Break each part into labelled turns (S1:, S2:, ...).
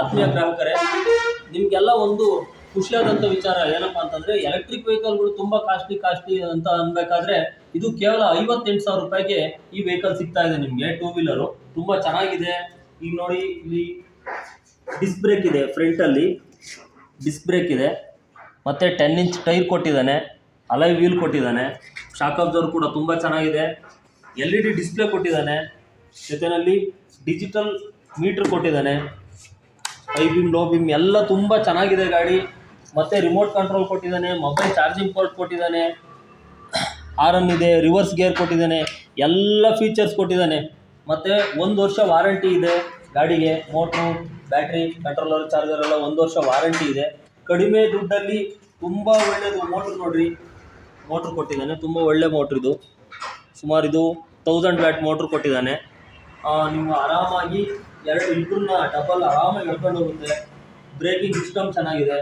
S1: ಆತ್ಮೀಯ ಗ್ರಾಹಕರೇ, ನಿಮಗೆಲ್ಲ ಒಂದು ಖುಷಿಯಾದಂಥ ವಿಚಾರ ಏನಪ್ಪ ಅಂತಂದರೆ ಎಲೆಕ್ಟ್ರಿಕ್ ವೆಹಿಕಲ್ಗಳು ತುಂಬ ಕಾಸ್ಟ್ಲಿ ಕಾಸ್ಟ್ಲಿ ಅಂತ ಅನ್ಬೇಕಾದ್ರೆ ಇದು ಕೇವಲ ಐವತ್ತೆಂಟು ಸಾವಿರ ರೂಪಾಯಿಗೆ ಈ ವೆಹಿಕಲ್ ಸಿಗ್ತಾ ಇದೆ ನಿಮಗೆ ಟೂ ವೀಲರು ತುಂಬ ಚೆನ್ನಾಗಿದೆ. ಈಗ ನೋಡಿ, ಇಲ್ಲಿ ಡಿಸ್ ಬ್ರೇಕ್ ಇದೆ ಫ್ರಂಟಲ್ಲಿ ಡಿಸ್ಕ್ ಬ್ರೇಕ್ ಇದೆ. ಮತ್ತು ಟೆನ್ ಇಂಚ್ ಟೈರ್ ಕೊಟ್ಟಿದ್ದಾನೆ. ಅಲೈ ವೀಲ್ ಕೊಟ್ಟಿದ್ದಾನೆ. ಶಾಕ್ ಅಬ್ಸರ್ವ್ ಕೂಡ ತುಂಬ ಚೆನ್ನಾಗಿದೆ. ಎಲ್ ಇ ಡಿ ಡಿಸ್ಪ್ಲೇ ಕೊಟ್ಟಿದ್ದಾನೆ. ಜೊತೆಯಲ್ಲಿ ಡಿಜಿಟಲ್ ಮೀಟ್ರ್ ಕೊಟ್ಟಿದ್ದಾನೆ. ಐ ಬಿಮ್, ಲೋ ಬಿಮ್ ಎಲ್ಲ ತುಂಬ ಚೆನ್ನಾಗಿದೆ ಗಾಡಿ. ಮತ್ತು ರಿಮೋಟ್ ಕಂಟ್ರೋಲ್ ಕೊಟ್ಟಿದ್ದಾನೆ ಮೊಬೈಲ್ ಚಾರ್ಜಿಂಗ್ ಪೋರ್ಟ್ ಕೊಟ್ಟಿದ್ದಾನೆ ಆರನ್ ಇದೆ ರಿವರ್ಸ್ ಗೇರ್ ಕೊಟ್ಟಿದ್ದಾನೆ, ಎಲ್ಲ ಫೀಚರ್ಸ್ ಕೊಟ್ಟಿದ್ದಾನೆ. ಮತ್ತು ಒಂದು ವರ್ಷ ವಾರಂಟಿ ಇದೆ ಗಾಡಿಗೆ ಮೋಟ್ರು ಬ್ಯಾಟ್ರಿ ಕಂಟ್ರೋಲರ್ ಚಾರ್ಜರ್ ಎಲ್ಲ ಒಂದು ವರ್ಷ ವಾರಂಟಿ ಇದೆ. ಕಡಿಮೆ ದುಡ್ಡಲ್ಲಿ ತುಂಬ ಒಳ್ಳೆಯದು ಮೋಟ್ರ್ ನೋಡ್ರಿ. ಮೋಟ್ರ್ ಕೊಟ್ಟಿದ್ದಾನೆ, ತುಂಬ ಒಳ್ಳೆ ಮೋಟ್ರ್ ಇದು. ಸುಮಾರು ಇದು ತೌಸಂಡ್ ವ್ಯಾಟ್ ಮೋಟ್ರ್ ಕೊಟ್ಟಿದ್ದಾನೆ. ನೀವು ಆರಾಮಾಗಿ ಎರಡು ಇಬ್ಬರನ್ನ ಡಬಲ್ ಆರಾಮಾಗಿ ಎಳ್ಕೊಂಡು ಹೋಗುತ್ತೆ. ಬ್ರೇಕಿಂಗ್ ಸಿಸ್ಟಮ್ ಚೆನ್ನಾಗಿದೆ.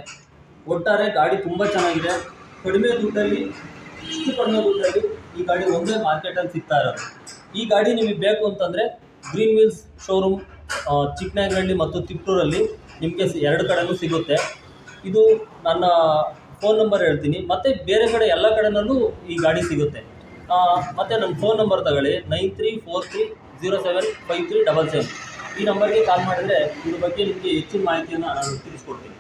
S1: ಒಟ್ಟಾರೆ ಗಾಡಿ ತುಂಬ ಚೆನ್ನಾಗಿದೆ. ಕಡಿಮೆ ದುಡ್ಡಲ್ಲಿ, ಇಷ್ಟು ಕಡಿಮೆ ದುಡ್ಡಲ್ಲಿ ಈ ಗಾಡಿ ಒಂದೇ ಮಾರ್ಕೆಟಲ್ಲಿ ಸಿಗ್ತಾ ಇರೋದು. ಈ ಗಾಡಿ ನಿಮಗೆ ಬೇಕು ಅಂತಂದರೆ ಗ್ರೀನ್ ವೀಲ್ಸ್ ಶೋರೂಮ್ ಚಿಕ್ಕನಾಗರಹಳ್ಳಿ ಮತ್ತು ತಿಪ್ಟೂರಲ್ಲಿ ನಿಮಗೆ ಎರಡು ಕಡೆಯೂ ಸಿಗುತ್ತೆ. ಇದು ನನ್ನ ಫೋನ್ ನಂಬರ್ ಹೇಳ್ತೀನಿ. ಮತ್ತು ಬೇರೆ ಕಡೆ ಎಲ್ಲ ಕಡೆನಲ್ಲೂ ಈ ಗಾಡಿ ಸಿಗುತ್ತೆ. ಮತ್ತೆ ನನ್ನ ಫೋನ್ ನಂಬರ್ ತಗೊಳ್ಳಿ. Nine three four three zero seven five three double seven. ಈ ನಂಬರ್ಗೆ ಕಾಲ್ ಮಾಡಿದರೆ ಇದ್ರ ಬಗ್ಗೆ ನಿಮಗೆ ಹೆಚ್ಚಿನ ಮಾಹಿತಿಯನ್ನು ನಾನು ತಿಳಿಸ್ಕೊಡ್ತೀನಿ.